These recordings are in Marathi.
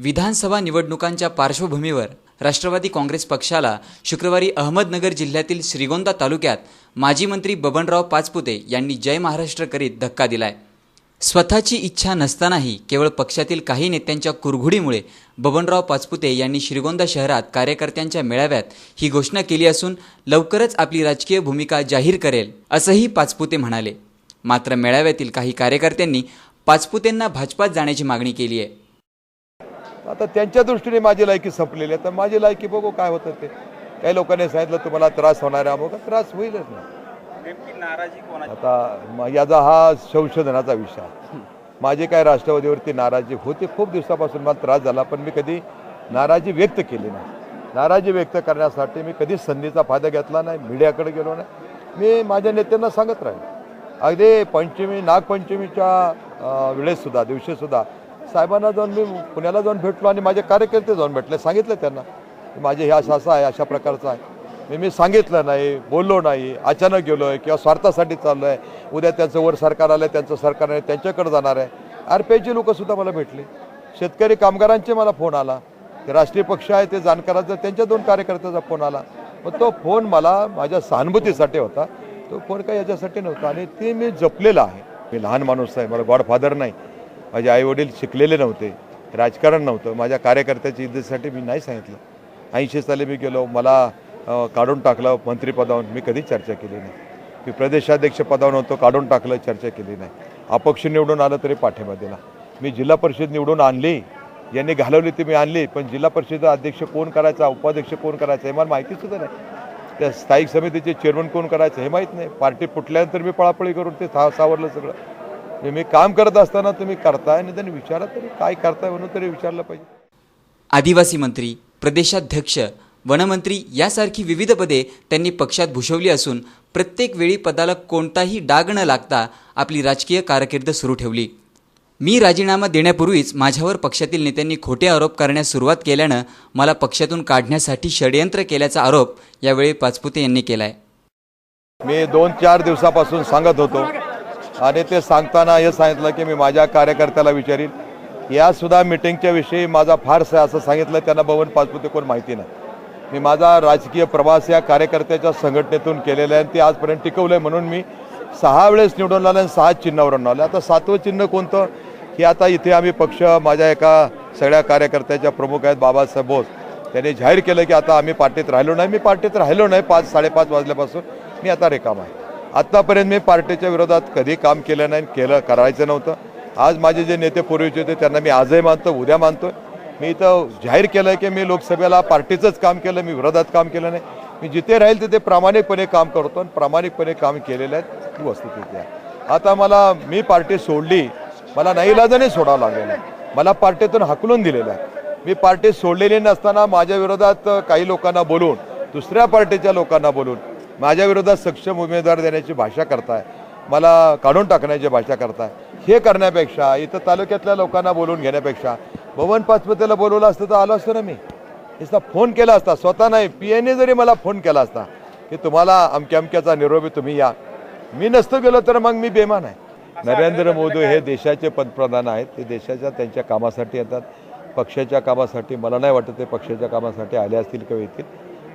विधानसभा निवडणुकांच्या पार्श्वभूमीवर राष्ट्रवादी काँग्रेस पक्षाला शुक्रवारी अहमदनगर जिल्ह्यातील श्रीगोंदा तालुक्यात माजी मंत्री बबनराव पाचपुते यांनी जय महाराष्ट्र करीत धक्का दिलाय. स्वतःची इच्छा नसतानाही केवळ पक्षातील काही नेत्यांच्या कुरघुडीमुळे बबनराव पाचपुते यांनी श्रीगोंदा शहरात कार्यकर्त्यांच्या मेळाव्यात ही घोषणा केली असून लवकरच आपली राजकीय भूमिका जाहीर करेल असंही पाचपुते म्हणाले. मात्र मेळाव्यातील काही कार्यकर्त्यांनी पाचपुतेंना भाजपात जाण्याची मागणी केली आहे. आता त्यांच्या दृष्टीने माझी लायकी संपलेली आहे. तर माझी लायकी बघू काय होतं ते. काही लोकांनी सांगितलं तुम्हाला त्रास होणार आहे. अमुक त्रास होईलच ना. आता याचा हा संशोधनाचा विषय माझी काय राष्ट्रवादीवरती नाराजी होती खूप दिवसापासून मला त्रास झाला पण मी कधी नाराजी व्यक्त केली नाही. नाराजी व्यक्त करण्यासाठी मी कधीच संधीचा फायदा घेतला नाही मीडियाकडे गेलो नाही. मी माझ्या नेत्यांना सांगत राहील. अगदी पंचमी नागपंचमीच्या वेळेससुद्धा दिवशीसुद्धा साहेबांना जाऊन मी पुण्याला जाऊन भेटलो आणि माझे कार्यकर्ते जाऊन भेटले सांगितलं त्यांना माझे हे असं असं आहे अशा प्रकारचं आहे. मी मी सांगितलं नाही बोललो नाही अचानक गेलो आहे किंवा स्वार्थासाठी चाललो आहे. उद्या त्यांचं वर सरकार आलं त्यांचं सरकार आहे त्यांच्याकडे जाणार आहे. आर पी आयची लोकंसुद्धा मला भेटली. शेतकरी कामगारांचे मला फोन आला ते राष्ट्रीय पक्ष आहे ते जाणकाराचं त्यांच्या दोन कार्यकर्त्याचा फोन आला. मग तो फोन मला माझ्या सहानुभूतीसाठी होता. तो फोन काही याच्यासाठी नव्हता आणि ते मी जपलेला आहे. मी लहान माणूस आहे मला गॉडफादर नाही. माझे आईवडील शिकलेले नव्हते राजकारण नव्हतं. माझ्या कार्यकर्त्याच्या इज्जतीसाठी मी नाही सांगितलं. ऐंशी साली मी गेलो मला काढून टाकलं मंत्रिपदावरून. मी कधी चर्चा केली नाही. मी प्रदेशाध्यक्ष पदावर नव्हतो काढून टाकलं चर्चा केली नाही. अपक्ष निवडून आलं तरी पाठिंबा दिला मी जिल्हा परिषद निवडून आणली यांनी घालवली ती मी आणली पण जिल्हा परिषद अध्यक्ष कोण करायचा उपाध्यक्ष कोण करायचा हे मला माहितीसुद्धा नाही. त्या स्थायिक समितीचे चेअरमन कोण करायचं हे माहीत नाही. पार्टी फुटल्यानंतर मी पळापळी करून ते सा सावरलं सगळं. म्हणजे मी काम करत असताना तुम्ही करताय आणि त्यांनी विचारा तरी काय करताय म्हणून तरी विचारलं पाहिजे. आदिवासी मंत्री प्रदेशाध्यक्ष वनमंत्री यासारखी विविध पदे त्यांनी पक्षात भूषवली असून प्रत्येक वेळी पदाला कोणताही डाग न लागता आपली राजकीय कारकीर्द सुरू ठेवली. मी राजीनामा देण्यापूर्वीच माझ्यावर पक्षातील नेत्यांनी खोटे आरोप करण्यास सुरुवात केल्यानं मला पक्षातून काढण्यासाठी षडयंत्र केल्याचा आरोप यावेळी पाचपुते यांनी केलाय. मी दोन चार दिवसापासून सांगत होतो आणि ते सांगताना हे सांगितलं की मी माझ्या कार्यकर्त्याला विचारीन. या सुद्धा मिटिंगच्या विषयी माझा फारसा आहे असं सांगितलं त्यांना भवन पाचपुते कोण माहिती नाही. मी माझा राजकीय प्रवास या कार्यकर्त्याच्या संघटनेतून केलेला आहे आणि ते आजपर्यंत टिकवलं आहे म्हणून मी सहा वेळेस निवडून आलं आणि सहा चिन्हावरून आलं. आता सातवं चिन्ह कोणतं? की आता इथे आम्ही पक्ष माझ्या एका सगळ्या कार्यकर्त्याच्या प्रमुख आहेत बाबासाहेब बोस. त्यांनी जाहीर केलं की आता आम्ही पार्टीत राहिलो नाही. मी पार्टीत राहिलो नाही पाच साडेपाच वाजल्यापासून मी आता रिकाम आहे. आत्तापर्यंत मी पार्टीच्या विरोधात कधी काम केलं नाही केलं करायचं नव्हतं. आज माझे जे नेते पूर्वीचे होते त्यांना मी आजही मानतो उद्या मानतो मी इथं जाहीर केलं की मी लोकसभेला पार्टीचंच काम केलं मी विरोधात काम केलं नाही. मी जिथे राहील तिथे प्रामाणिकपणे काम करतो आणि प्रामाणिकपणे काम केलेलं आहे ही वस्तुस्थिती आहे. आता मला मी पार्टी सोडली मला नाही इलाजाने सोडावं लागलेलं आहे मला पार्टीतून हकलून दिलेलं आहे. मी पार्टी सोडलेली नसताना माझ्या विरोधात काही लोकांना बोलून दुसऱ्या पार्टीच्या लोकांना बोलून माझ्या विरोधात सक्षम उमेदवार देण्याची भाषा करताय. मला काढून टाकण्याची भाषा करताय. हे करण्यापेक्षा इथं तालुक्यातल्या लोकांना बोलून घेण्यापेक्षा भवन पाचपतीला बोलवलं असतं तर आलो असतो ना मी. नुसता फोन केला असता स्वतः नाही पी एने जरी मला फोन केला असता की तुम्हाला अमक्या अमक्याचा निरोपी तुम्ही या. मी नसतो गेलो तर मग मी बेमान आहे. नरेंद्र मोदी हे देशाचे पंतप्रधान आहेत. ते देशाच्या त्यांच्या कामासाठी येतात. पक्षाच्या कामासाठी मला नाही वाटत ते पक्षाच्या कामासाठी आले असतील किंवा येतील.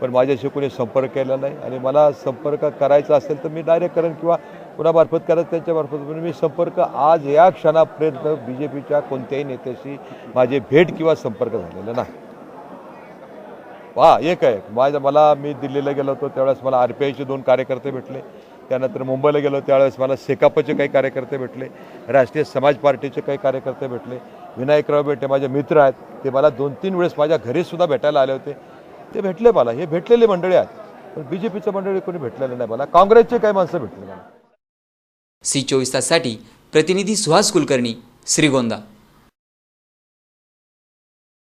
पण माझ्याशी कोणी संपर्क केला नाही. आणि मला संपर्क करायचा असेल तर मी डायरेक्ट करेन किंवा कुणामार्फत करायचं त्यांच्यामार्फत. पण मी संपर्क आज या क्षणापर्यंत बी जे पीच्या कोणत्याही नेत्याशी माझी भेट किंवा संपर्क झालेला नाही. वा एक आहे. माझ्या मला मी दिल्लीला गेलो होतो त्यावेळेस मला आर पी आयचे दोन कार्यकर्ते भेटले. त्यानंतर मुंबईला गेलो त्यावेळेस मला सेकापचे काही कार्यकर्ते भेटले. राष्ट्रीय समाज पार्टीचे काही कार्यकर्ते भेटले. विनायकराव बेटे माझे मित्र आहेत ते मला दोन तीन वेळेस माझ्या घरीसुद्धा भेटायला आले होते. ते भेटले मला. हे भेटलेले मंडळी आहेत. पण बी जे पीचं मंडळी कोणी भेटलेलं नाही मला. काँग्रेसचे काही माणसं भेटले मला. सी चोवीस ताससाठी प्रतिनिधी सुहास कुलकर्णी श्रीगोंदा.